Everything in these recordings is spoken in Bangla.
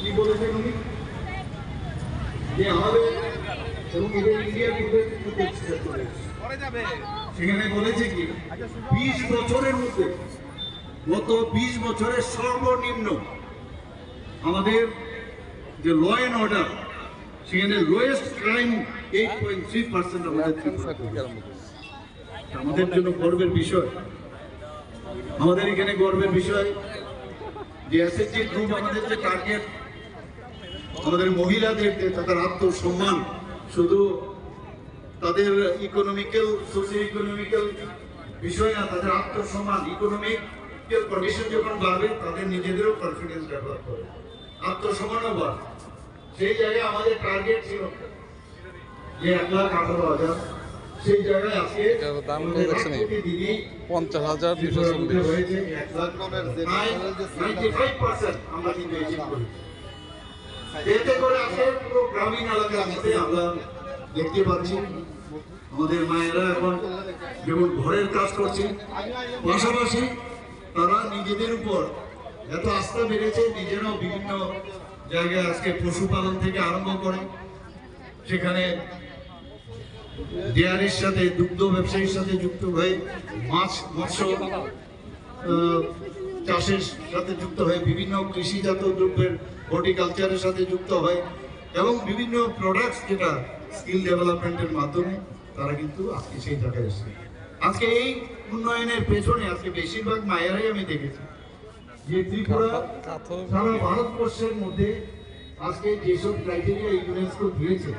কি বলেছেন উনি? যে আমাদের এবং এদের ইন্ডিয়া সেখানে বলেছে কি বিশ বছরের মধ্যে গত বিশ বছরের সর্বনিম্ন আমাদের যে ল অ্যান্ড অর্ডার সেখানে lowest crime eight point three percent আমাদের ত্রিপুরা আমাদের জন্য গর্বের বিষয়। আমাদের এখানে গর্বের বিষয় এসএসজি গ্রুপ আমাদের যে টার্গেট আমাদের মহিলাদের তাদের আত্মসম্মান, শুধু তাদের ইকোনমিক্যাল সোশিও ইকোনমিক্যাল বিষয় না, তাদের আত্মসম্মান ইকোনমিক কন্ডিশন যখন বাড়বে, তাদের নিজেদেরও কনফিডেন্স ডেভেলপ করে আত্মসম্মানও বাড়বে। সেই জায়গায় আমাদের টার্গেট ছিল যে এক লাখ আঠারো হাজার এটার দাম কত দেখছেন? প্রতিদিনই পঞ্চাশ হাজার দুশো চল্লিশ। এতে করে পুরো গ্রামীণ এলাকার মধ্যে আমরা দেখতে পাচ্ছি আমাদের মায়েরা এখন যেমন ঘরের কাজ করছে পাশাপাশি তারা নিজেদের উপর এত আস্থা বেড়েছে নিজেরাও বিভিন্ন জায়গায় আজকে পশুপালন থেকে আরম্ভ করে সেখানে ডেয়ারির সাথে, দুগ্ধ ব্যবসায়ীর সাথে যুক্ত হয়ে মাছ মৎস্য চাষের সাথে যুক্ত হয়ে বিভিন্ন কৃষিজাত দ্রব্যের হর্টিকালচারের সাথে যুক্ত হয় এবং বিভিন্ন প্রোডাক্টস যেটা স্কিল ডেভেলপমেন্টের মাধ্যমে তারা কিন্তু আজকে সেই জায়গায় এসেছে। আজকে এই উন্নয়নের পেছনে আজকে বেশিরভাগ মায়েরাই আমি দেখেছি যে ত্রিপুরা সারা ভারতবর্ষের মধ্যে আজকে যেসব ক্রাইটেরিয়া ইউনেস্কো দিয়েছে,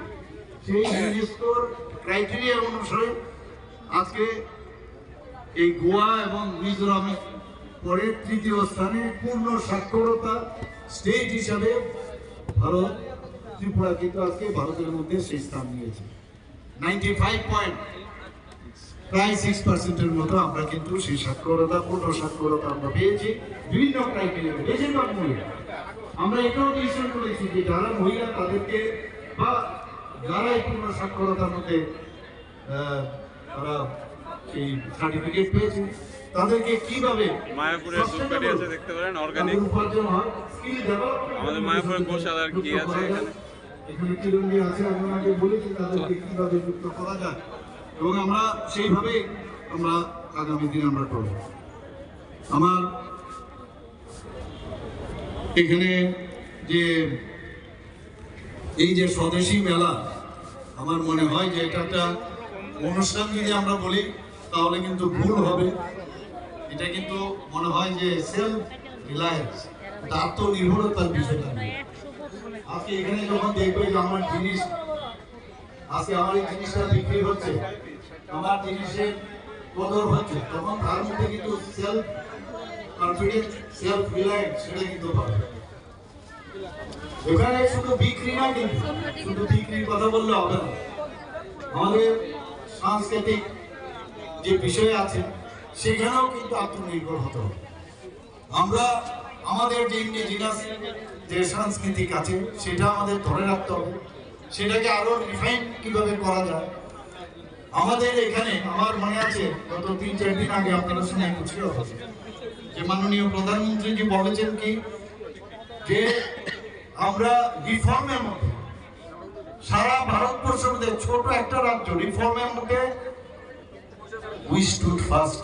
সেই ইউনেস্কোর ক্রাইটেরিয়া অনুসারে আজকে এই গোয়া এবং মিজোরামে পরে তৃতীয় স্থানে পূর্ণ সাক্ষরতা স্টেট হিসাবে ভারত ত্রিপুরা কিন্তু আজকে ভারতের মধ্যে সেই স্থান নিয়েছে। নাইনটি ফাইভ পয়েন্ট প্রায় সিক্স পার্সেন্টের মতো আমরা কিন্তু সেই সাক্ষরতা, পূর্ণ সাক্ষরতা আমরা পেয়েছি। বিভিন্ন ক্রাইটেরিয়া বেশিরভাগ মহিলা। আমরা এটাও ডিসিশন করেছি যে যারা মহিলা তাদেরকে বা যারা এই পূর্ণ সাক্ষরতার মধ্যে তারা সেই সার্টিফিকেট পেয়েছে তাদেরকে কীভাবে মায়াপুরের ধূপকাঠি আছে দেখতে পারেন অর্গানিক উপার্জন হয় skill development আমাদের মায়াপুরের গোশালার যুক্ত আছে এখানে। এখানে চিরঞ্জি আছে আমি আগে বলেছি তাদেরকে কীভাবে যুক্ত করা যায়। এবং আমরা সেইভাবে আমরা আগামী দিনে আমরা করব। আমার এখানে যে এই যে স্বদেশী মেলা, আমার মনে হয় যে এটা একটা অনুষ্ঠান যদি আমরা বলি, তাহলে কিন্তু ভুল হবে এটা কিন্তু মনে হয় যে সেলফ রিলায়েন্স আত্মনির্ভরতার বিষয়টা। আজকে এখানে যখন দেখবে যে আমার জিনিস, আজকে আমার এই জিনিসটা বিক্রি হচ্ছে, আমার জিনিসের কদর হচ্ছে, তখন তার মধ্যে কিন্তু সেলফ কনফিডেন্স সেলফ রিলায়েন্স সেটা কিন্তু পাবে এখানে শুধু বিক্রি না কিন্তু, শুধু বিক্রির কথা বললে হবে না। আমাদের সাংস্কৃতিক যে বিষয় আছে, সেখানেও কিন্তু আত্মনির্ভর হতে হবে। আমরা, আমাদের যে ইন্ডিজিনাস যে সাংস্কৃতিক আছে, সেটা আমাদের ধরে রাখতে হবে। সেটাকে আরও রিফাইন কীভাবে করা যায়? আমাদের এখানে, আমার মনে আছে, গত তিন চার দিন আগে আপনারা শুনে যে মাননীয় প্রধানমন্ত্রী জি বলেছেন কি যে আমরা রিফর্মের মধ্যে, সারা ভারতবর্ষের মধ্যে ছোট একটা রাজ্য রিফর্মের মধ্যে ফার্স্ট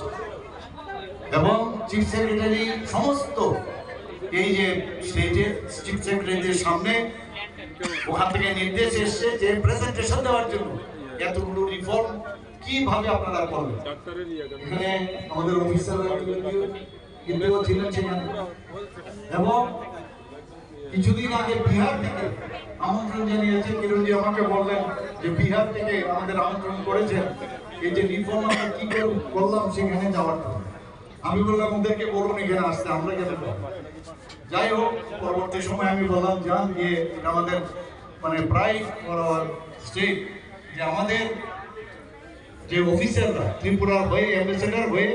এবং চিফ সেক্রেটারি সমস্ত এই যে স্টেটের চিফ সেক্রেটারির সামনে ওখান থেকে নির্দেশ এসছে যে প্রেজেন্টেশন দেওয়ার জন্য এতগুলো রিফর্ম কীভাবে আপনারা করবেন? এখানে আমাদের অফিসাররা কিন্তু ছিলেন সেখানে এবং কিছুদিন আগে বিহার থেকে আমন্ত্রণ জানিয়েছে, কিরণজি আমাকে বললেন যে বিহার থেকে আমাদের আমন্ত্রণ করেছেন এই যে রিফর্ম আমরা কি করে করলাম সেখানে যাওয়ার। আমি বললাম, ওদেরকে বলুন এখানে আসতে, আমরা গেলে যাই হোক, পরবর্তী সময় আমি বললাম, যান এটা আমাদের মানে প্রায় স্টেট যে আমাদের যে অফিসাররা ত্রিপুরার হয়ে অ্যাম্বাসেডার হয়ে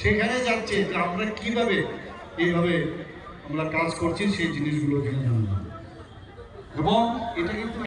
সেখানে যাচ্ছে, যে আমরা কীভাবে এইভাবে আমরা কাজ করছি সেই জিনিসগুলো এবং এটা কিন্তু